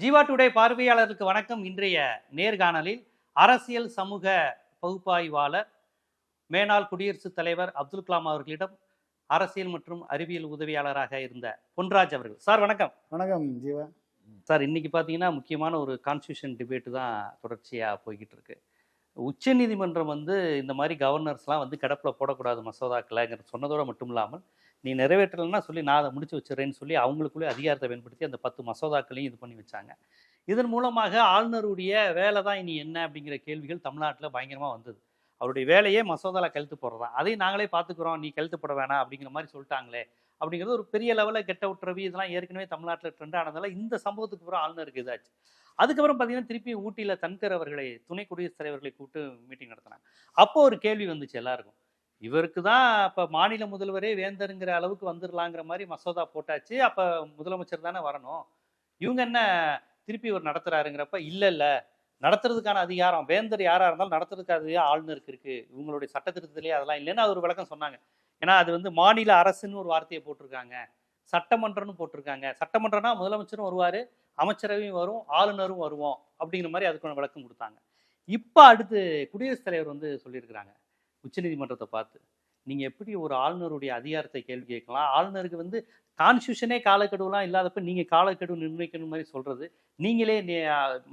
Jeeva today பார்வையாளருக்கு வணக்கம். இன்றைய நேர்காணலில் அரசியல் சமூக பகுப்பாய்வாளர் மேனாள் குடியரசுத் தலைவர் அப்துல் கலாம் அவர்களிடம் அரசியல் மற்றும் அறிவியல் உதவியாளராக இருந்த பொன்ராஜ் அவர்கள். சார் வணக்கம். வணக்கம் ஜீவா. சார் இன்னைக்கு பார்த்தீங்கன்னா முக்கியமான ஒரு கான்ஸ்டியூஷன் டிபேட்டு தான் தொடர்ச்சியாக போய்கிட்டு இருக்கு. உச்சநீதிமன்றம் வந்து இந்த மாதிரி கவர்னர்ஸ்லாம் வந்து கிடப்பில் போடக்கூடாது மசோதாக்களைங்கிற சொன்னதோட மட்டும் இல்லாமல் நீ நிறைவேற்றலைன்னா சொல்லி நான் அதை முடிச்சு வச்சுறேன்னு சொல்லி அவங்களுக்குள்ளே அதிகாரத்தை பயன்படுத்தி அந்த பத்து மசோதாக்களையும் இது பண்ணி வச்சாங்க. இதன் மூலமாக ஆளுநருடைய வேலை தான் இனி என்ன அப்படிங்கிற கேள்விகள் தமிழ்நாட்டில் பயங்கரமாக வந்தது. அவருடைய வேலையே மசோதாவில் கழுத்து போடுறதான் அதையும் நாங்களே பார்த்துக்குறோம். நீ கழுத்து போட வேணாம் அப்படிங்கிற மாதிரி சொல்லிட்டாங்களே அப்படிங்கிறது ஒரு பெரிய லெவலில் கெட்ட உற்றவி இதெல்லாம் ஏற்கனவே தமிழ்நாட்டில் ட்ரெண்ட் ஆனதால இந்த சம்பவத்துக்கு அப்புறம் ஆளுநருக்கு இதாச்சு. அதுக்கப்புறம் பார்த்தீங்கன்னா திருப்பி ஊட்டியில் தன்கர் அவர்களை துணை குடியரசுத் தலைவர்களை கூப்பிட்டு மீட்டிங் நடத்தினாங்க. அப்போ ஒரு கேள்வி வந்துச்சு எல்லாருக்கும். இவருக்கு தான் இப்போ மாநில முதல்வரே வேந்தருங்கிற அளவுக்கு வந்துடலாங்கிற மாதிரி மசோதா போட்டாச்சு. அப்போ முதலமைச்சர் தானே வரணும். இவங்க என்ன திருப்பி இவர் நடத்துறாருங்கிறப்ப இல்லை இல்லை. நடத்துறதுக்கான அதிகாரம் வேந்தர் யாராக இருந்தாலும் நடத்துறதுக்கான அதிகாரம் ஆளுநருக்கு இருக்கு. இவங்களுடைய சட்டத்திருத்தத்திலேயே அதெல்லாம் இல்லைன்னு அது ஒரு விளக்கம் சொன்னாங்க. ஏன்னா அது வந்து மாநில அரசுன்னு ஒரு வார்த்தையை போட்டிருக்காங்க. சட்டமன்றம்னு போட்டிருக்காங்க. சட்டமன்றம்னா முதலமைச்சரும் வருவார் அமைச்சரவையும் வரும் ஆளுநரும் வருவோம். அப்படிங்கிற மாதிரி அதுக்கான விளக்கம் கொடுத்தாங்க. இப்போ அடுத்து குடியரசுத் தலைவர் வந்து சொல்லியிருக்கிறாங்க. உச்சநீதிமன்றத்தை பார்த்து நீங்கள் எப்படி ஒரு ஆளுநருடைய அதிகாரத்தை கேள்வி கேட்கலாம்? ஆளுநருக்கு வந்து கான்ஸ்டியூஷனே காலக்கெடுவெலாம் இல்லாதப்ப நீங்கள் காலக்கெடு நிர்ணயிக்கணும் மாதிரி சொல்கிறது நீங்களே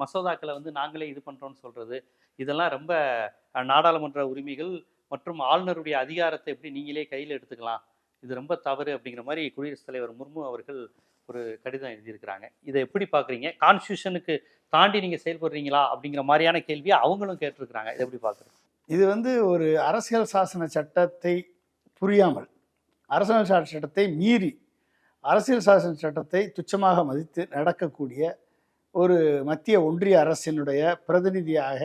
மசோதாக்களை வந்து நாங்களே இது பண்ணுறோன்னு சொல்கிறது இதெல்லாம் ரொம்ப நாடாளுமன்ற உரிமைகள் மற்றும் ஆளுநருடைய அதிகாரத்தை எப்படி நீங்களே கையில் எடுத்துக்கலாம்? இது ரொம்ப தவறு அப்படிங்கிற மாதிரி குடியரசுத் தலைவர் முர்மு அவர்கள் ஒரு கடிதம் எழுதியிருக்கிறாங்க. இதை எப்படி பார்க்குறீங்க? கான்ஸ்டியூஷனுக்கு தாண்டி நீங்கள் செயல்படுறீங்களா? அப்படிங்கிற மாதிரியான கேள்வியை அவங்களும் கேட்டிருக்கிறாங்க. இதை எப்படி பார்க்குறீங்க? இது வந்து ஒரு அரசியல் சாசன சட்டத்தை புரியாமல் அரசியல் சாசன சட்டத்தை மீறி அரசியல் சாசன சட்டத்தை துச்சமாக மதித்து நடக்கக்கூடிய ஒரு மத்திய ஒன்றிய அரசினுடைய பிரதிநிதியாக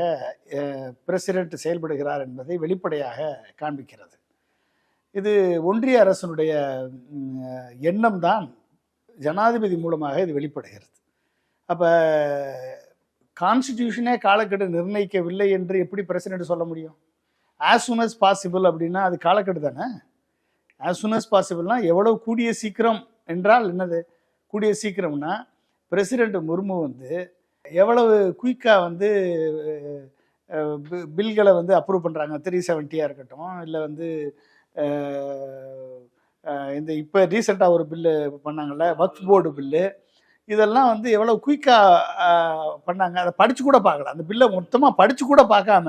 பிரசிடென்ட் செயல்படுகிறார் என்பதை வெளிப்படையாக காண்பிக்கிறது. இது ஒன்றிய அரசினுடைய எண்ணம்தான் ஜனாதிபதி மூலமாக இது வெளிப்படுகிறது. அப்போ கான்ஸ்டிடியூஷனே காலக்கெடு நிர்ணயிக்கவில்லை என்று எப்படி பிரசிடென்ட் சொல்ல முடியும்? ஆஸ் சூன் அஸ் பாசிபிள் அப்படின்னா அது காலக்கெடு தானே? ஆஸ் சூன் அஸ் பாசிபிள்னா எவ்வளோ கூடிய சீக்கிரம் என்றால் என்னது? கூடிய சீக்கிரம்னா பிரசிடெண்ட் முர்மு வந்து எவ்வளவு குயிக்காக வந்து பில்களை வந்து அப்ரூவ் பண்ணுறாங்க த்ரீ செவன்ட்டியாக இருக்கட்டும் இல்லை வந்து இந்த இப்போ ரீசெண்டாக ஒரு பில்லு பண்ணாங்கல்ல வக்ஃப் போர்டு பில்லு இதெல்லாம் வந்து எவ்வளோ குயிக்காக பண்ணாங்க. அதை படித்து கூட பார்க்கல. அந்த பில்லை மொத்தமாக படித்து கூட பார்க்காம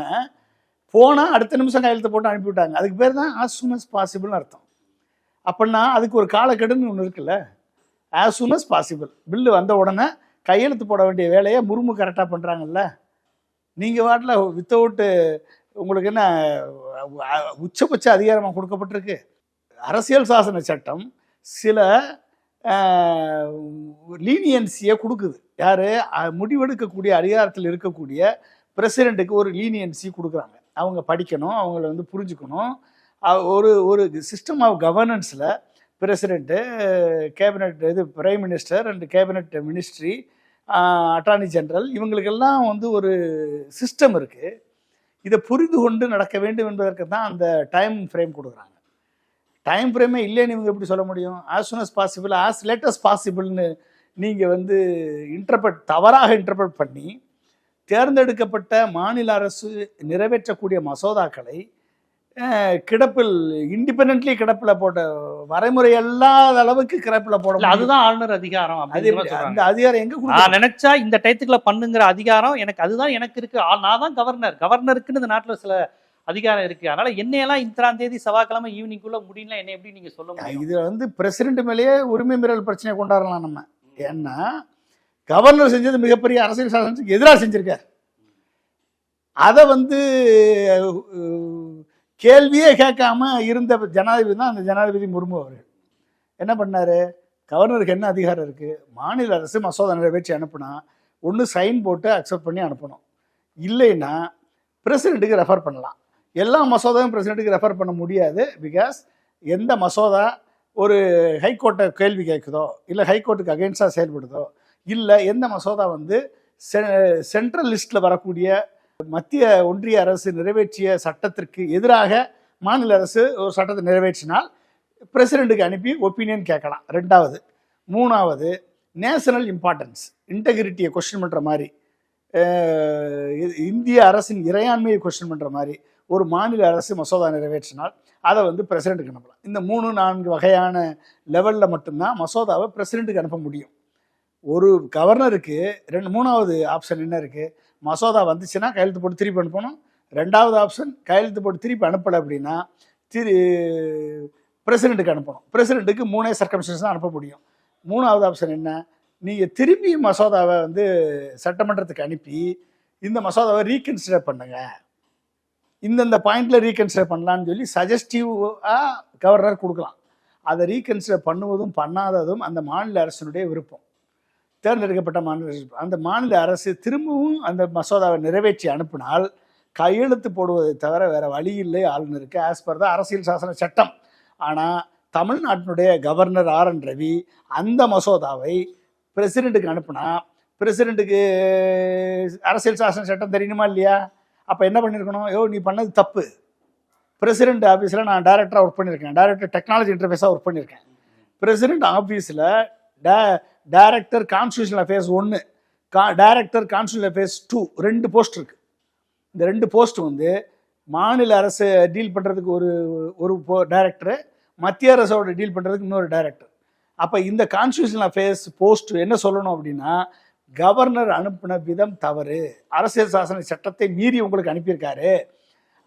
போனால் அடுத்த நிமிஷம் கையெழுத்து போட்டு அனுப்பிவிட்டாங்க அதுக்கு பேர் தான் ஆஸ் சூன் அஸ் பாசிபிள்னு அர்த்தம். அப்படின்னா அதுக்கு ஒரு காலக்கெடுன்னு ஒன்று இருக்குல்ல? As soon as possible bill வந்த உடனே கையெழுத்து போட வேண்டிய வேலையை முருமு கரெக்டாக பண்ணுறாங்கல்ல நீங்கள் வாட்டில் வித்தவுட்டு உங்களுக்கு என்ன உச்சபட்ச அதிகாரமாக கொடுக்கப்பட்டிருக்கு. அரசியல் சாசன சட்டம் சில லீனியன்சியை கொடுக்குது. யார்? முடிவெடுக்கக்கூடிய அதிகாரத்தில் இருக்கக்கூடிய பிரசிடெண்ட்டுக்கு ஒரு லீனியன்சி கொடுக்குறாங்க. அவங்க படிக்கணும் அவங்கள வந்து புரிஞ்சுக்கணும். ஒரு ஒரு சிஸ்டம் ஆஃப் கவர்னன்ஸில் பிரசிடெண்ட்டு கேபினட் இது prime minister and cabinet ministry attorney general இவங்களுக்கெல்லாம் வந்து ஒரு சிஸ்டம் இருக்குது இதை புரிந்து கொண்டு நடக்க வேண்டும் என்பதற்கு தான் அந்த டைம் ஃப்ரேம் கொடுக்குறாங்க. டைம் ஃப்ரேமே இல்லைன்னு இவங்க எப்படி சொல்ல முடியும் as soon as possible as late as பாசிபிள்னு நீங்கள் வந்து இன்டர்பிரட் தவறாக இன்டர்பிரட் பண்ணி தேர்ந்தெடுக்கப்பட்ட மாநில அரசு நிறைவேற்றக்கூடிய மசோதாக்களை கிடப்பில் இண்டிபெண்ட்லி கிடப்பில் போட்ட வரைமுறை அல்லாத அளவுக்கு கிடப்பில் போட. அதுதான் ஆளுநர் அதிகாரம் அந்த. அதிகாரம் எங்க நான் நினைச்சா இந்த டயத்துக்குள்ள பண்ணுங்கிற அதிகாரம் எனக்கு அதுதான் எனக்கு இருக்கு நான் தான் கவர்னர் கவர்னருக்குன்னு இந்த நாட்டுல சில அதிகாரம் இருக்கு. அதனால என்னையெல்லாம் இத்தனாம் தேதி செவ்வாய்க்கிழமை ஈவினிங்குள்ள முடியல என்ன எப்படி நீங்க சொல்ல முடியும்? இதுல வந்து பிரசிடென்ட் மேலேயே உரிமை மீறல் பிரச்சனையை கொண்டாடலாம் நம்ம. ஏன்னா கவர்னர் செஞ்சது மிகப்பெரிய அரசியல் சாசனத்துக்கு எதிராக செஞ்சிருக்கார். அதை வந்து கேள்வியே கேட்காம இருந்த ஜனாதிபதி தான் அந்த ஜனாதிபதி முர்மு அவர்கள். என்ன பண்ணாரு? கவர்னருக்கு என்ன அதிகாரம் இருக்கு? மாநில அரசு மசோதா நிறைவேற்றி அனுப்புனா ஒன்று சைன் போட்டு அக்செப்ட் பண்ணி அனுப்பணும். இல்லைன்னா பிரசிடெண்ட்டுக்கு ரெஃபர் பண்ணலாம். எல்லா மசோதாவும் பிரசிடெண்ட்டுக்கு ரெஃபர் பண்ண முடியாது பிகாஸ் எந்த மசோதா ஒரு ஹைகோர்ட்டை கேள்வி கேட்குதோ இல்லை ஹைகோர்ட்டுக்கு அகெயின்ஸ்டாக செயல்படுதோ இல்லை எந்த மசோதா வந்து சென்ட்ரல் லிஸ்ட்டில் வரக்கூடிய மத்திய ஒன்றிய அரசு நிறைவேற்றிய சட்டத்திற்கு எதிராக மாநில அரசு ஒரு சட்டத்தை நிறைவேற்றினால் பிரசிடெண்ட்டுக்கு அனுப்பி ஒப்பீனியன் கேட்கலாம். ரெண்டாவது. மூணாவது நேஷனல் இம்பார்ட்டன்ஸ் இன்டெகிரிட்டியை கொஸ்டின் பண்ணுற மாதிரி இந்திய அரசின் இறையாண்மையை கொஸ்டின் பண்ணுற மாதிரி ஒரு மாநில அரசு மசோதா நிறைவேற்றினால் அதை வந்து பிரசிடெண்ட்டுக்கு அனுப்பலாம். இந்த மூணு நான்கு வகையான லெவலில் மட்டும்தான் மசோதாவை பிரசிடெண்ட்டுக்கு அனுப்ப முடியும். ஒரு கவர்னருக்கு ரெண்டு மூணாவது ஆப்ஷன் என்ன இருக்குது மசோதா வந்துச்சுன்னா கையெழுத்து போட்டு திருப்பி அனுப்பணும். ரெண்டாவது ஆப்ஷன் கையெழுத்து போட்டு திருப்பி அனுப்பலை அப்படின்னா திரு பிரசிடெண்ட்டுக்கு அனுப்பணும். பிரசிடெண்ட்டுக்கு மூணே சர்க்கம்ஸ்டன்ஸ் தான் அனுப்ப முடியும். மூணாவது ஆப்ஷன் என்ன? நீங்கள் திரும்பி மசோதாவை வந்து சட்டமன்றத்துக்கு அனுப்பி இந்த மசோதாவை ரீகன்சிடர் பண்ணுங்கள் இந்தந்த பாயிண்ட்டில் ரீகன்சிடர் பண்ணலாம்னு சொல்லி சஜஸ்டிவாக கவர்னர் கொடுக்கலாம். அதை ரீகன்சிடர் பண்ணுவதும் பண்ணாததும் அந்த மாநில அரசினுடைய விருப்பம். தேர்ந்தெடுக்கப்பட்ட மாநில அந்த மாநில அரசு திரும்பவும் அந்த மசோதாவை நிறைவேற்றி அனுப்பினால் கையெழுத்து போடுவதை தவிர வேற வழி இல்லை ஆளுநருக்கு ஆஸ் பர் த அரசியல் சாசன சட்டம். ஆனால் தமிழ்நாட்டினுடைய கவர்னர் ஆர் என் ரவி அந்த மசோதாவை பிரசிடெண்ட்டுக்கு அனுப்புனா பிரசிடெண்ட்டுக்கு அரசியல் சாசன சட்டம் தெரியணுமா இல்லையா? அப்போ என்ன பண்ணியிருக்கணும் ஐயோ நீ பண்ணது தப்பு. பிரசிடென்ட் ஆஃபீஸில் நான் டேரக்டராக ஒர்க் பண்ணியிருக்கேன் டேரக்டர் டெக்னாலஜி இன்டர்ஃபேஸாக ஒர்க் பண்ணியிருக்கேன் பிரசிடென்ட் ஆஃபீஸில் டே டேரக்டர் கான்ஸ்டியூஷனல் அஃபேர்ஸ் ஒன்று கா டேரக்டர் கான்ஸ்டியூஷனல் அஃபேர்ஸ் டூ ரெண்டு போஸ்ட் இருக்குது இந்த ரெண்டு போஸ்ட் வந்து மாநில அரசு டீல் பண்ணுறதுக்கு ஒரு ஒரு டைரக்டரு மத்திய அரசோட டீல் பண்ணுறதுக்கு இன்னொரு டைரக்டர் அப்போ இந்த கான்ஸ்டியூஷனல் அஃபேர்ஸ் போஸ்ட் என்ன சொல்லணும் அப்படின்னா கவர்னர் அனுப்பின விதம் தவறு. அரசியல் சாசன சட்டத்தை மீறி உங்களுக்கு அனுப்பியிருக்காரு.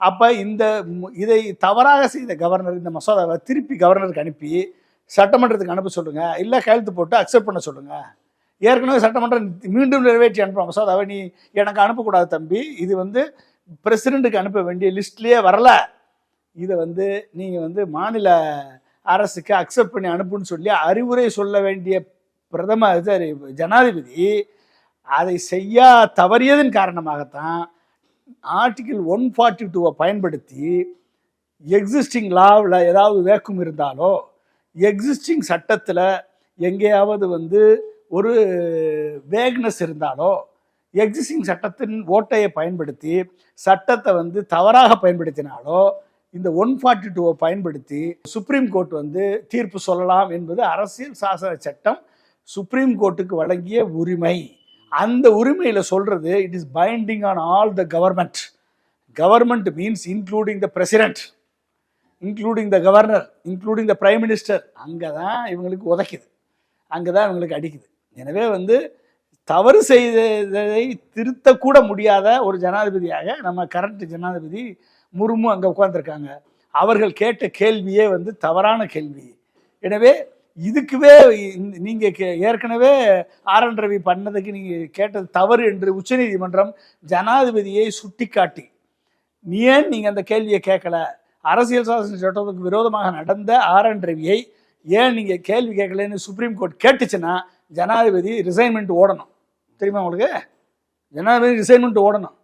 அப்போ இந்த இதை தவறாக செய்த கவர்னர் இந்த மசோதாவை திருப்பி கவர்னருக்கு அனுப்பி சட்டமன்றத்துக்கு அனுப்ப சொல்லுங்கள் இல்லை கையெழுத்து போட்டு அக்செப்ட் பண்ண சொல்லுங்கள் ஏற்கனவே சட்டமன்றம் மீண்டும் நிறைவேற்றி அனுப்புகிற மசோதாவை நீ எனக்கு அனுப்பக்கூடாது தம்பி. இது வந்து பிரசிடெண்ட்டுக்கு அனுப்ப வேண்டிய லிஸ்ட்லேயே வரல. இதை வந்து நீங்கள் வந்து மாநில அரசுக்கு அக்செப்ட் பண்ணி அனுப்புன்னு சொல்லி அறிவுரை சொல்ல வேண்டிய பிரதம இது ஜனாதிபதி அதை செய்ய தவறியதன் காரணமாகத்தான் ஆர்டிகிள் ஒன் ஃபார்ட்டி டூவை பயன்படுத்தி எக்ஸிஸ்டிங் லாவில் ஏதாவது வேக்கும் இருந்தாலோ எக்ஸிஸ்டிங் சட்டத்தில் எங்கேயாவது வந்து ஒரு வேக்னஸ் இருந்தாலோ எக்ஸிஸ்டிங் சட்டத்தின் ஓட்டையை பயன்படுத்தி சட்டத்தை வந்து தவறாக பயன்படுத்தினாலோ இந்த ஒன் ஃபார்ட்டி டூவை பயன்படுத்தி சுப்ரீம் கோர்ட் வந்து தீர்ப்பு சொல்லலாம் என்பது அரசியல் சாசன சட்டம் சுப்ரீம் கோர்ட்டுக்கு வழங்கிய உரிமை. அந்த உரிமையில் சொல்கிறது it is binding on all the government government means including the president including the governor including the prime minister அங்கே தான் இவங்களுக்கு உதைக்குது. அங்கே தான் இவங்களுக்கு அடிக்குது. எனவே வந்து தவறு செய்ததை திருத்தக்கூட முடியாத ஒரு ஜனாதிபதியாக நம்ம கரண்ட் ஜனாதிபதி முர்மு அங்கே உட்காந்துருக்காங்க அவர்கள் கேட்ட கேள்வியே வந்து தவறான கேள்வி. எனவே இதுக்குவே இந்த- நீங்க கே- ஏற்கனவே ஆர் என் ரவி பண்ணதுக்கு நீங்க கேட்டது தவறு என்று உச்சநீதிமன்றம் ஜனாதிபதியை சுட்டிக்காட்டி. நீ ஏன் நீங்க அந்த கேள்வியை கேட்கல? அரசியல் சாசன சட்டத்துக்கு விரோதமாக நடந்த ஆர் என் ரவியை ஏன் நீங்க கேள்வி கேட்கலன்னு சுப்ரீம் கோர்ட் கேட்டுச்சுன்னா ஜனாதிபதி ரிசைன்மெண்ட் ஓடணும். தெரியுமா உங்களுக்கு? ஜனாதிபதி ரிசைன்மெண்ட் ஓடணும்.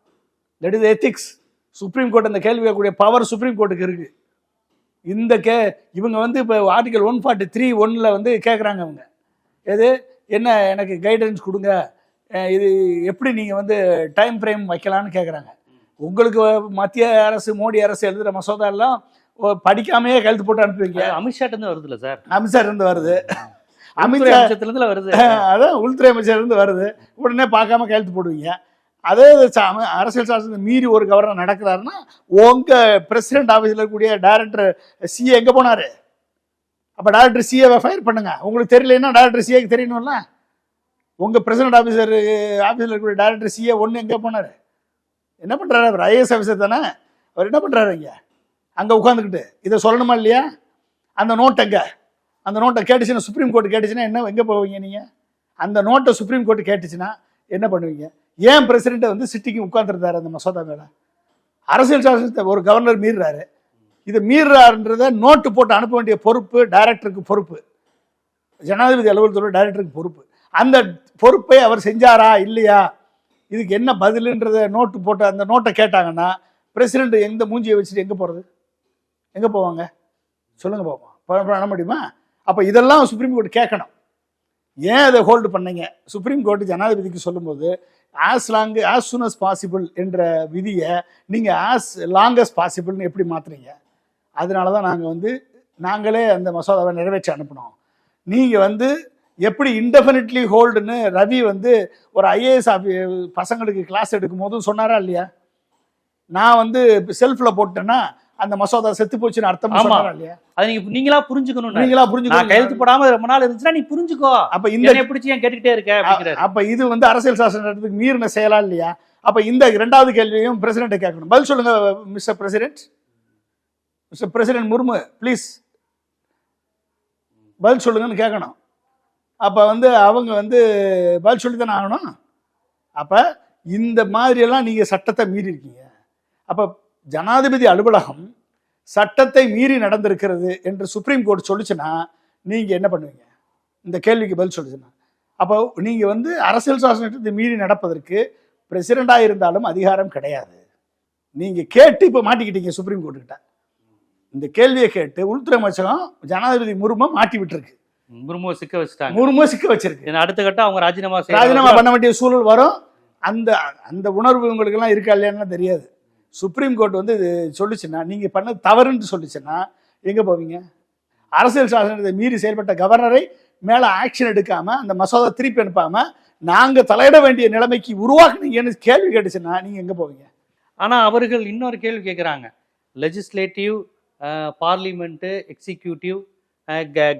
That is ethics supreme court அந்த கேள்வி கேட்கக்கூடிய பவர் சுப்ரீம் கோர்ட்டுக்கு இருக்குது இந்த கே இவங்க வந்து இப்போ ஆர்டிகல் ஒன் ஃபார்ட்டி த்ரீ ஒன்னில் வந்து கேட்குறாங்க அவங்க எது? என்ன எனக்கு கைடன்ஸ் கொடுங்க. இது எப்படி நீங்கள் வந்து டைம் ஃப்ரேம் வைக்கலான்னு கேட்குறாங்க உங்களுக்கு மத்திய அரசு மோடி அரசு எழுதுகிற மசோதா எல்லாம் படிக்காமையே கழுத்து போட்டு அனுப்புவீங்க. அமித்ஷாட்ட இருந்து வருதுல்ல சார்? அமித்ஷா இருந்து வருது. அமித்ஷா வருது. அதான் உள்துறை அமைச்சர் இருந்து வருது. உடனே பார்க்காம கையெழுத்து போடுவீங்க. அதே அரசியல் சாசனத்தை மீறி ஒரு கவர்னர் நடக்கிறாருன்னா உங்க பிரசிடென்ட் ஆஃபீஸில் இருக்கக்கூடிய டைரக்டர் சிஏ எங்கே போனாரு? அப்போ டைரக்டர் சிஏவை ஃபயர் பண்ணுங்க. உங்களுக்கு தெரியலன்னா டைரக்டர் சிஏக்கு தெரியணும்ல. உங்கள் பிரசிடென்ட் ஆஃபீஸர் ஆஃபீஸில் இருக்கக்கூடிய டைரக்டர் சிஏ ஒன்று எங்கே போனாரு? என்ன பண்ணுறாரு அவர்? ஐஏஎஸ் ஆஃபீஸர் தானே? அவர் என்ன பண்ணுறாரு இங்கே? அங்கே உட்காந்துக்கிட்டு இதை சொல்லணுமா இல்லையா? அந்த நோட் எங்கே? அந்த நோட்டை கேட்டுச்சுன்னா சுப்ரீம் கோர்ட்டு கேட்டுச்சுன்னா என்ன எங்கே போவீங்க நீங்கள் அந்த நோட்டை சுப்ரீம் கோர்ட்டு கேட்டுச்சுன்னா என்ன பண்ணுவீங்க? ஏன் பிரசிடெண்ட்டை வந்து சிட்டிக்கு உட்காந்துருந்தாரு அந்த மசோதா மேலே? அரசியல் சாசனத்தை ஒரு கவர்னர் மீறுறாரு. இது மீறுறாருன்றத நோட்டு போட்டு அனுப்ப வேண்டிய பொறுப்பு டைரக்டருக்கு பொறுப்பு. ஜனாதிபதி அலுவலகத்தோட டைரக்டருக்கு பொறுப்பு. அந்த பொறுப்பை அவர் செஞ்சாரா இல்லையா? இதுக்கு என்ன பதிலுன்றத நோட்டு போட்டு அந்த நோட்டை கேட்டாங்கன்னா பிரசிடெண்ட் எந்த மூஞ்சியை வச்சுட்டு எங்கே போகிறது எங்கே போவாங்க? சொல்லுங்கள் பார்ப்போம் பண்ண முடியுமா? அப்போ இதெல்லாம் சுப்ரீம் கோர்ட் கேட்கணும். ஏன் அதை ஹோல்டு பண்ணீங்க? சுப்ரீம் கோர்ட் ஜனாதிபதிக்கு சொல்லும்போது as long as soon as possible என்ற விதியை நீங்கள் ஆஸ் லாங்கஸ்ட் பாசிபிள்னு எப்படி மாற்றுறீங்க அதனால தான் நாங்கள் வந்து நாங்களே அந்த மசோதாவை நிறைவேற்றி அனுப்பினோம். நீங்கள் வந்து எப்படி இன்டெஃபினிட்லி ஹோல்டுன்னு ரவி வந்து ஒரு ஐஏஎஸ் பசங்களுக்கு கிளாஸ் எடுக்கும் போதும் சொன்னாரா இல்லையா? நான் வந்து செல்ஃபில் போட்டேன்னா அந்த மசோதா செத்து போச்சுன்னு அர்த்தம் இல்லையா? அது நீங்க நீங்களா புரிஞ்சுக்கணும் நீங்களா புரிஞ்சுக்கணும் கையெழுத்து போடாம ரொம்ப நாள் இருந்துச்சுன்னா நீ புரிஞ்சுக்கோ. அப்ப இந்த பிடிச்சி ஏன் கேட்டுக்கிட்டே இருக்க அப்ப இது வந்து அரசியல் சாசனத்துக்கு மீறின செயலா இல்லையா? அப்ப இந்த இரண்டாவது கேள்வியையும் பிரசிடென்ட் கேட்கணும். பதில் சொல்லுங்க mister president. Mister president Murmu please. பதில் சொல்லுங்கன்னு கேட்கணும். அப்ப வந்து அவங்க வந்து பதில் சொல்லி தானே ஆகணும்? அப்ப இந்த மாதிரியெல்லாம் நீங்க சட்டத்தை மீறி இருக்கீங்க அப்ப ஜனாதிபதி அலுவலகம் சட்டத்தை மீறி நடந்திருக்கிறது என்று சுப்ரீம் கோர்ட் சொல்லுச்சுன்னா நீங்க என்ன பண்ணுவீங்க? இந்த கேள்விக்கு பதில் சொல்லுச்சுன்னா. அப்போ நீங்க வந்து அரசியல் சாசனத்தை மீறி நடப்பதற்கு பிரசிடண்டா இருந்தாலும் அதிகாரம் கிடையாது. நீங்க கேட்டு இப்ப மாட்டிக்கிட்டீங்க சுப்ரீம் கோர்ட்டு கிட்ட. இந்த கேள்வியை கேட்டு உள்துறை அமைச்சகம் ஜனாதிபதி முர்மு மாட்டி விட்டுருக்கு. முர்முவை சிக்க வச்சுட்டாங்க. முர்மு சிக்க வச்சிருக்கு. அடுத்த கட்டம் அவங்க ராஜினாமா. ராஜினாமா பண்ண வேண்டிய சூழல் வரும். அந்த அந்த உணர்வு உங்களுக்கு எல்லாம் இருக்கா இல்லையான்னு தெரியாது. சுப்ரீம் கோர்ட் வந்து இது சொல்லிச்சுன்னா நீங்கள் பண்ண தவறுன்னு சொல்லிச்சுன்னா எங்கே போவீங்க? அரசியல் சாசனத்தை மீறி செயல்பட்ட கவர்னரை மேலே ஆக்ஷன் எடுக்காமல் அந்த மசோதா திருப்பி அனுப்பாமல் நாங்கள் தலையிட வேண்டிய நிலைமைக்கு உருவாக்குனீங்கன்னு கேள்வி கேட்டுச்சுன்னா நீங்கள் எங்கே போவீங்க? ஆனால் அவர்கள் இன்னொரு கேள்வி கேட்குறாங்க லெஜிஸ்லேட்டிவ் பார்லிமெண்ட்டு எக்ஸிக்யூட்டிவ்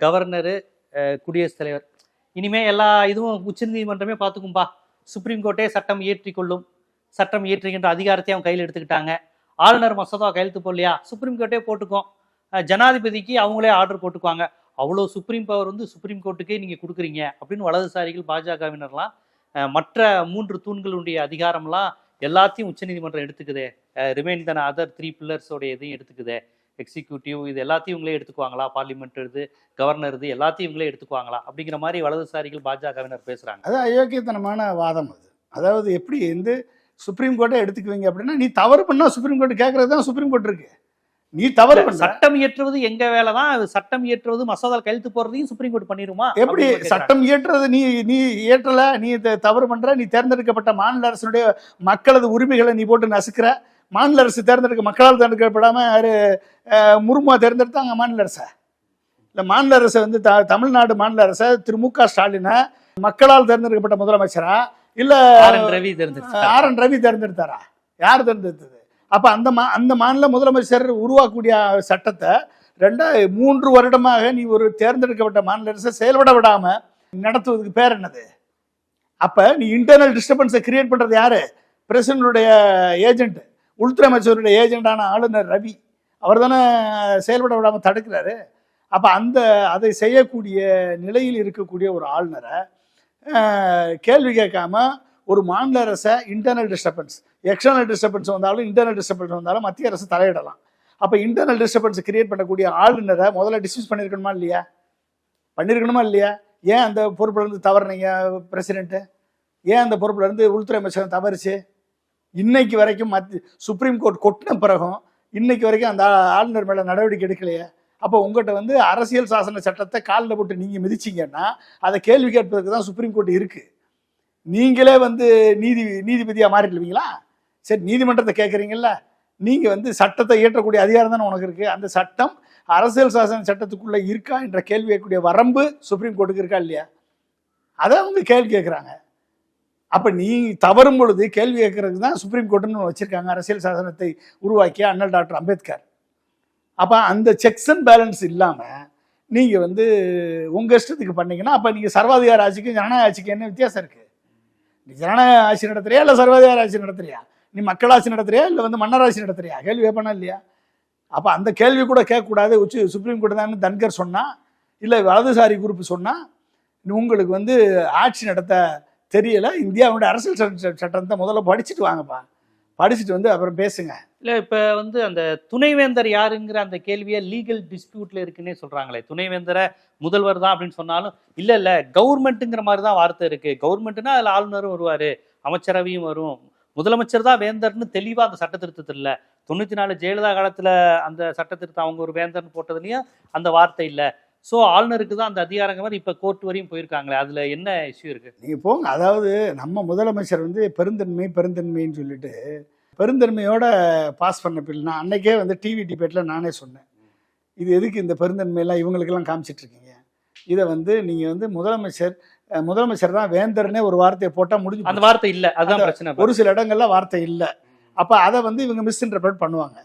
கவர்னரு குடியரசுத் தலைவர். இனிமேல் எல்லா இதுவும் உச்சநீதிமன்றமே பார்த்துக்கும்பா. சுப்ரீம் கோர்ட்டே சட்டம் இயற்றிக் கொள்ளும். சட்டம் இயற்றுகின்ற அதிகாரத்தை அவங்க கையில் எடுத்துக்கிட்டாங்க. ஆளுநர் மசோதா கையெழுத்து போடலையா? சுப்ரீம் கோர்ட்டே போட்டுக்கும். ஜனாதிபதிக்கு அவங்களே ஆர்டர் போட்டுக்குவாங்க. அவ்வளோ சுப்ரீம் பவர் வந்து சுப்ரீம் கோர்ட்டுக்கே நீங்கள் கொடுக்குறீங்க அப்படின்னு வலதுசாரிகள் பாஜகவினர்லாம் மற்ற மூன்று தூண்களுடைய அதிகாரம்லாம் எல்லாத்தையும் உச்சநீதிமன்றம் எடுத்துக்குது. ரிமைன் தன அதர் த்ரீ பில்லர்ஸோடைய இதையும் எடுத்துக்குது. எக்ஸிக்யூட்டிவ் இது எல்லாத்தையும் இவங்களே எடுத்துக்குவாங்களா? பார்லிமெண்ட் இது கவர்னர் இது எல்லாத்தையும் இவங்களே எடுத்துக்குவாங்களா? அப்படிங்கிற மாதிரி வலதுசாரிகள் பாஜகவினர் பேசுகிறாங்க அது அயோக்கியத்தனமான வாதம் அது. அதாவது எப்படி வந்து சுப்ரீம் கோர்ட்டை எடுத்துக்குவீங்க அப்படின்னா நீ தவறு பண்ணா சுப்ரீம் கோர்ட் கேட்கறது தான் சுப்ரீம் கோர்ட் இருக்கு. நீ தவறு பண்ண. சட்டம் இயற்றுவது எங்க வேலை தான் சட்டம் இயற்றுவது மசோதா கையெழுத்து போறதையும் சுப்ரீம் கோர்ட் பண்ணிருமா எப்படி. சட்டம் இயற்றுறது நீ நீ இயற்றல நீ தவறு பண்ற நீ தேர்ந்தெடுக்கப்பட்ட மாநில அரசுடைய மக்களது உரிமைகளை நீ போட்டு நசுக்கிற. மாநில அரசு தேர்ந்தெடுக்க மக்களால் தேர்ந்தெடுக்கப்படாம யாரு அஹ், முர்முவா தேர்ந்தெடுத்தாங்க மாநில அரசை? இல்ல மாநில அரசை வந்து த தமிழ்நாடு மாநில அரசை திரு மு க ஸ்டாலினை மக்களால் தேர்ந்தெடுக்கப்பட்ட முதலமைச்சரா? இல்ல ரவி தெரிஞ்சிருச்சு ஆர் என் ரவி தேர்ந்தெடுத்தாரா? யார் தேர்ந்தெடுத்தது? அப்ப அந்த மா அந்த மாநில முதலமைச்சர் உருவாக்கக்கூடிய சட்டத்தை ரெண்டா மூன்று வருடமாக நீ ஒரு தேர்ந்தெடுக்கப்பட்ட மாநில அரசை செயல்பட விடாம நடத்துவதுக்கு பேர் என்னது? அப்ப நீ இன்டர்னல் டிஸ்டர்பன்ஸை கிரியேட் பண்றது யாரு? பிரசிடனுடைய ஏஜென்ட் உள்துறை அமைச்சருடைய ஏஜென்டான ஆளுநர் ரவி. அவர் தானே செயல்பட விடாம தடுக்கிறாரு. அப்ப அந்த அதை செய்யக்கூடிய நிலையில் இருக்கக்கூடிய ஒரு ஆளுநரை கேள்வி கேட்காம ஒரு மாநில அரசை இன்டர்னல் டிஸ்டர்பன்ஸ் எக்ஸ்டர்னல் டிஸ்டர்பன்ஸ் வந்தாலும் இன்டர்னல் டிஸ்டர்பன்ஸ் வந்தாலும் மத்திய அரசு தலையிடலாம். அப்போ இன்டர்னல் டிஸ்டர்பன்ஸ் கிரியேட் பண்ணக்கூடிய ஆளுநரை முதல்ல டிஸ்மிஸ் பண்ணியிருக்கணுமா இல்லையா? பண்ணியிருக்கணுமா இல்லையா? ஏன் அந்த பொறுப்புல இருந்து தவறுனீங்க பிரசிடென்ட்டு ஏன் அந்த பொறுப்புல இருந்து உள்துறை அமைச்சகம் தவறுச்சு? இன்னைக்கு வரைக்கும் மத் சுப்ரீம் கோர்ட் கொட்டின பிறகும் இன்னைக்கு வரைக்கும் அந்த ஆளுநர் மேலே நடவடிக்கை எடுக்கலையே? அப்போ உங்கள்கிட்ட வந்து அரசியல் சாசன சட்டத்தை காலில் போட்டு நீங்கள் மிதிச்சீங்கன்னா அதை கேள்வி கேட்பதற்கு தான் சுப்ரீம் கோர்ட் இருக்குது நீங்களே வந்து நீதி நீதிபதியாக மாறிடுவீங்களா? சரி நீதிமன்றத்தை கேட்குறீங்கல்ல. நீங்கள் வந்து சட்டத்தை இயற்றக்கூடிய அதிகாரம் தானே உனக்கு இருக்குது அந்த சட்டம் அரசியல் சாசன சட்டத்துக்குள்ளே இருக்கா என்ற கேள்வி கேட்கக்கூடிய வரம்பு சுப்ரீம் கோர்ட்டுக்கு இருக்கா இல்லையா? அதை அவங்க கேள்வி கேட்குறாங்க. அப்போ நீ தவறும் பொழுது கேள்வி கேட்கறதுக்கு தான் சுப்ரீம் கோர்ட்டுன்னு வச்சிருக்காங்க. அரசியல் சாசனத்தை உருவாக்கிய அண்ணல் டாக்டர் அம்பேத்கர். அப்போ அந்த செக்ஸ் அண்ட் பேலன்ஸ் இல்லாமல் நீங்கள் வந்து உங்கள் இஷ்டத்துக்கு பண்ணீங்கன்னா அப்போ நீங்கள் சர்வாதிகார ஆட்சிக்கும் ஜனநாயக ஆட்சிக்கும் என்ன வித்தியாசம் இருக்குது நீ ஜனநாயக ஆட்சி நடத்துறியா இல்லை சர்வாதிகார ஆட்சி நடத்துறியா? நீ மக்களாட்சி நடத்துறியா இல்லை வந்து மன்னராட்சி நடத்துறியா? கேள்வி கேட்பானா இல்லையா? அப்போ அந்த கேள்வி கூட கேட்கக்கூடாது. உச்சி சுப்ரீம் கோர்ட் தான் தன்கர் சொன்னால் இல்லை வலதுசாரி குரூப் சொன்னால் உங்களுக்கு வந்து ஆட்சி நடத்த தெரியலை. இந்தியாவுடைய அரசியல் சட்ட- தான் முதல்ல படிச்சுட்டு வாங்கப்பா. படிச்சுட்டு வந்து அப்புறம் பேசுங்க. இல்லை இப்போ வந்து அந்த துணைவேந்தர் யாருங்கிற அந்த கேள்வியை லீகல் டிஸ்பியூட்டில் இருக்குன்னே சொல்கிறாங்களே துணைவேந்தரை முதல்வர் தான் அப்படின்னு சொன்னாலும் இல்லை இல்லை கவர்மெண்ட்டுங்கிற மாதிரி தான் வார்த்தை இருக்குது கவர்மெண்ட்டுனா அதில் ஆளுநரும் வருவார் அமைச்சரவையும் வரும். முதலமைச்சர் தான் வேந்தர்னு தெளிவாக அந்த சட்ட திருத்தத்தில் தொண்ணூற்றி நாலு ஜெயலலிதா காலத்தில் அந்த சட்ட திருத்தம் அவங்க ஒரு வேந்தர்னு போட்டதுலேயும் அந்த வார்த்தை இல்லை. ஸோ ஆளுநருக்கு தான் அந்த அதிகாரங்க மாதிரி இப்போ கோர்ட் வரையும் போயிருக்காங்களே. அதில் என்ன இஷ்யூ இருக்குது நீங்கள் போங்க. அதாவது நம்ம முதலமைச்சர் வந்து பெருந்தன்மை பெருந்தன்மைன்னு சொல்லிட்டு பெருந்தன்மையோட பாஸ் பண்ண பில். நான் அன்னைக்கே வந்து டிவி டிபேட்டில் நானே சொன்னேன். இது எதுக்கு இந்த பெருந்தன்மையெல்லாம் இவங்களுக்கெல்லாம் காமிச்சிட்டு இருக்கீங்க? இதை வந்து நீங்கள் வந்து முதலமைச்சர் முதலமைச்சர் தான் வேந்தர்னே ஒரு வார்த்தையை போட்டால் முடிஞ்சு அந்த. வார்த்தை இல்ல. அதுதான் பிரச்சனை. ஒரு சில இடங்கள்ல வார்த்தை இல்லை. அப்போ அதை வந்து இவங்க மிஸ் இன்டர்பிரட் பண்ணுவாங்க.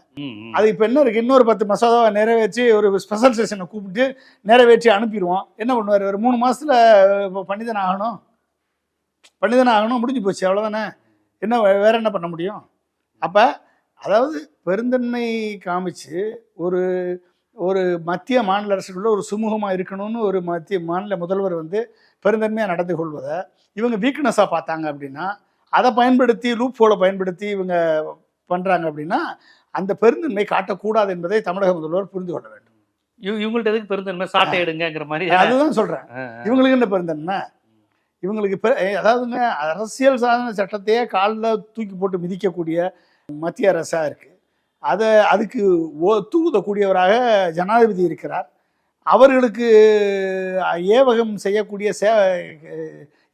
அது இப்போ என்ன இருக்கு? இன்னொரு பத்து மசோதாவை நிறைவேற்றி ஒரு ஸ்பெஷல் செஷனை கூப்பிட்டு நிறைவேற்றி அனுப்பிடுவோம். என்ன பண்ணுவார்? ஒரு மூணு மாசத்துல இப்போ பண்ணிதானே ஆகணும்? பண்ணிதானே ஆகணும்? முடிஞ்சு போச்சு. அவ்வளோதானே என்ன வேற என்ன பண்ண முடியும்? அப்போ அதாவது பெருந்தன்மை காமிச்சு ஒரு ஒரு மத்திய மாநில அரசுக்குள்ள ஒரு சுமூகமாக இருக்கணும்னு ஒரு மத்திய மாநில முதல்வர் வந்து பெருந்தன்மையாக நடந்து கொள்வதை இவங்க வீக்னஸாக பார்த்தாங்க அப்படின்னா அதை பயன்படுத்தி லூப் ஹோலை பயன்படுத்தி இவங்க பண்ணுறாங்க அப்படின்னா அந்த பெருந்தன்மை காட்டக்கூடாது என்பதை தமிழக முதல்வர் புரிந்து கொள்ள வேண்டும். இவ- இவங்கள்ட்ட எதுக்கு பெருந்தன்மை? சாட்டை எடுங்கிற மாதிரி. அதுதான் சொல்கிறேன் இவங்களுக்கு என்ன பெருந்தன்மை? இவங்களுக்கு அதாவதுங்க அரசியல் சாதன சட்டத்தையே காலில் தூக்கி போட்டு மிதிக்கக்கூடிய மத்திய அரசாக இருக்குது அதை அதுக்கு ஒத்துதக்கூடியவராக ஜனாதிபதி இருக்கிறார். அவர்களுக்கு ஏவகம் செய்யக்கூடிய சே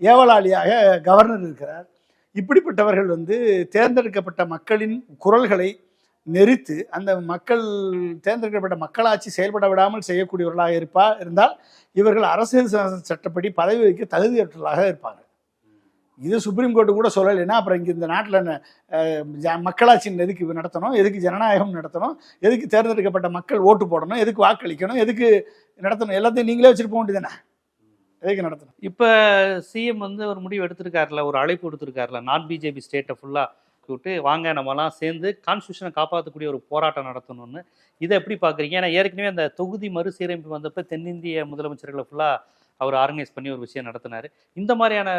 ஏவலாளியாக கவர்னர் இருக்கிறார். இப்படிப்பட்டவர்கள் வந்து தேர்ந்தெடுக்கப்பட்ட மக்களின் குரல்களை நெரித்து அந்த மக்கள் தேர்ந்தெடுக்கப்பட்ட மக்களாட்சி செயல்பட விடாமல் செய்யக்கூடியவர்களாக இருப்பா இருந்தால் இவர்கள் அரசியல் ச- சட்டப்படி பதவி வைக்க தகுதியற்றவர்களாக இருப்பாங்க இது சுப்ரீம் கோர்ட்டு கூட சொல்லலைன்னா அப்புறம் இங்கே இந்த நாட்டில் மக்களாட்சி எதுக்கு நடத்தணும்? எதுக்கு ஜனநாயகம் நடத்தணும்? எதுக்கு தேர்ந்தெடுக்கப்பட்ட மக்கள் ஓட்டு போடணும்? எதுக்கு வாக்களிக்கணும்? எதுக்கு நடத்தணும்? எல்லாத்தையும் நீங்களே வச்சுட்டு போக வேண்டியதானே எதுக்கு நடத்தணும்? இப்போ சிஎம் வந்து ஒரு முடிவு எடுத்திருக்காருல ஒரு அழைப்பு கொடுத்துருக்காருல நான் பிஜேபி ஸ்டேட்டை ஃபுல்லாக கூப்பிட்டு வாங்க நம்மலாம் சேர்ந்து கான்ஸ்டியூஷனை காப்பாற்றக்கூடிய ஒரு போராட்டம் நடத்தணும்னு. இதை எப்படி பார்க்குறீங்க ஏன்னா ஏற்கனவே அந்த தொகுதி மறுசீரமைப்பு வந்தப்போ தென்னிந்திய முதலமைச்சர்களை ஃபுல்லாக அவர் ஆர்கனைஸ் பண்ணி ஒரு விஷயம் நடத்தினாரு. இந்த மாதிரியான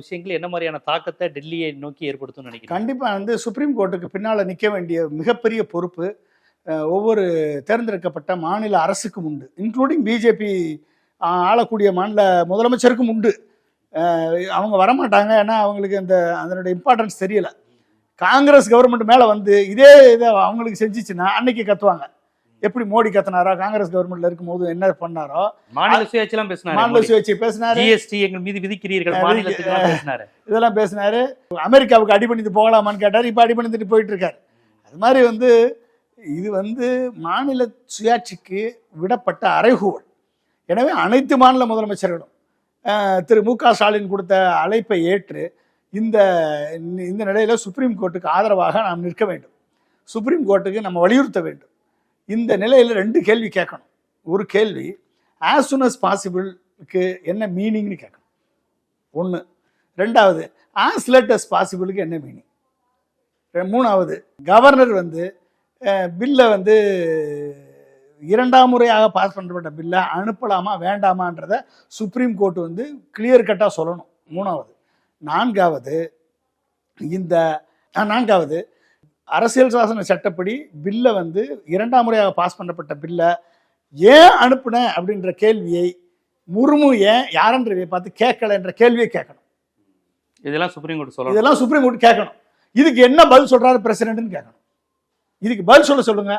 விஷயங்கள் என்ன மாதிரியான தாக்கத்தை டெல்லியை நோக்கி ஏற்படுத்தும் நினைக்கிறேன் கண்டிப்பாக வந்து சுப்ரீம் கோர்ட்டுக்கு பின்னால் நிற்க வேண்டிய மிகப்பெரிய பொறுப்பு ஒவ்வொரு தேர்ந்தெடுக்கப்பட்ட மாநில அரசுக்கும் உண்டு. இன்க்ளூடிங் பிஜேபி ஆளக்கூடிய மாநில முதலமைச்சருக்கும் உண்டு. அவங்க வரமாட்டாங்க ஏன்னா அவங்களுக்கு அந்த அதனுடைய இம்பார்ட்டன்ஸ் தெரியலை. காங்கிரஸ் கவர்மெண்ட் மேலே வந்து இதே இதை அவங்களுக்கு செஞ்சிச்சுன்னா அன்னைக்கு கத்துவாங்க. எப்படி மோடி கத்துனாரோ? காங்கிரஸ் கவர்மெண்ட்ல இருக்கும்போது என்ன பண்ணாரோ? மாநில சுயாட்சியெல்லாம் மாநில பேசினாரு சுயேட்சை பேசினாரு. ஜிஎஸ்டி எங்கள் மீது விதிக்கிறீர்கள் பேசினாரு. இதெல்லாம் பேசினாரு. அமெரிக்காவுக்கு அடிபணிந்து போகலாமான்னு கேட்டார். இப்போ அடிபணிந்துட்டு போயிட்டு இருக்காரு அது மாதிரி வந்து இது வந்து மாநில சுயாட்சிக்கு விடப்பட்ட அறைகூவல். எனவே அனைத்து மாநில முதலமைச்சர்களும் திரு மு க ஸ்டாலின் கொடுத்த அழைப்பை ஏற்று இந்த இந்த நிலையில சுப்ரீம் கோர்ட்டுக்கு ஆதரவாக நாம் நிற்க வேண்டும். சுப்ரீம் கோர்ட்டுக்கு நம்ம வலியுறுத்த வேண்டும். இந்த நிலையில் ரெண்டு கேள்வி கேட்கணும். ஒரு கேள்வி ஆஸ் சுன் அஸ் பாசிபிளுக்கு என்ன மீனிங்னு கேட்கணும். ஒன்று ரெண்டாவது ஆஸ் லேட் அஸ் பாசிபிளுக்கு என்ன மீனிங் மூணாவது கவர்னர் வந்து பில்லை வந்து இரண்டாம் முறையாக பாஸ் பண்ணப்பட்ட பில்லை அனுப்பலாமா வேண்டாமான்றத சுப்ரீம் கோர்ட் வந்து கிளியர் கட்டாக சொல்லணும். மூணாவது நான்காவது இந்த நான்காவது அரசியல் சாசன சட்டப்படி பில்லை வந்து இரண்டாம் முறையாக பாஸ் பண்ணப்பட்ட பில்லை ஏன் அனுப்புன அப்படின்ற கேள்வியை முர்மு ஏன் யாரன்றவை பார்த்து கேட்கல என்ற கேள்வியை கேட்கணும். இதெல்லாம் சுப்ரீம் கோர்ட் சொல்லணும். இதெல்லாம் சுப்ரீம் கோர்ட் கேட்கணும். இதுக்கு என்ன பதில் சொல்றாரு பிரசிடென்ட்னு கேட்கணும். இதுக்கு பதில் சொல்ல சொல்லுங்க.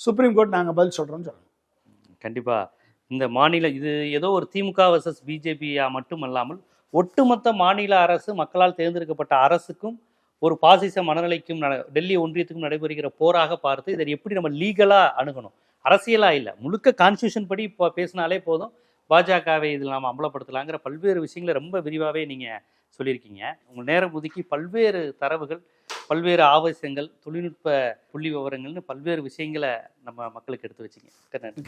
சுப்ரீம் கோர்ட் நாங்க பதில் சொல்றோம்னு சொல்லணும் கண்டிப்பா. இந்த மாநில இது ஏதோ ஒரு திமுக வர்சஸ் பிஜேபியா மட்டும் அல்லாமல் ஒட்டுமொத்த மாநில அரசு மக்களால் தேர்ந்தெடுக்கப்பட்ட அரசுக்கும் ஒரு பாசிச மனநிலைக்கும் டெல்லி ஒன்றியத்துக்கும் நடைபெறுகிற போராக பார்த்து இதை எப்படி நம்ம லீகலாக அணுகணும்? அரசியலாக இல்லை. முழுக்க கான்ஸ்டியூஷன் படி இப்போ பேசினாலே போதும். பாஜகவை இதில் நாம் அம்பலப்படுத்தலாங்கிற பல்வேறு விஷயங்களை ரொம்ப விரிவாகவே நீங்கள் சொல்லியிருக்கீங்க. உங்கள் நேரம் ஒதுக்கி பல்வேறு தரவுகள் பல்வேறு ஆவசியங்கள் தொழில்நுட்ப புள்ளி விவரங்கள்னு பல்வேறு விஷயங்களை நம்ம மக்களுக்கு எடுத்து வச்சிங்க. மிக்க நன்றி.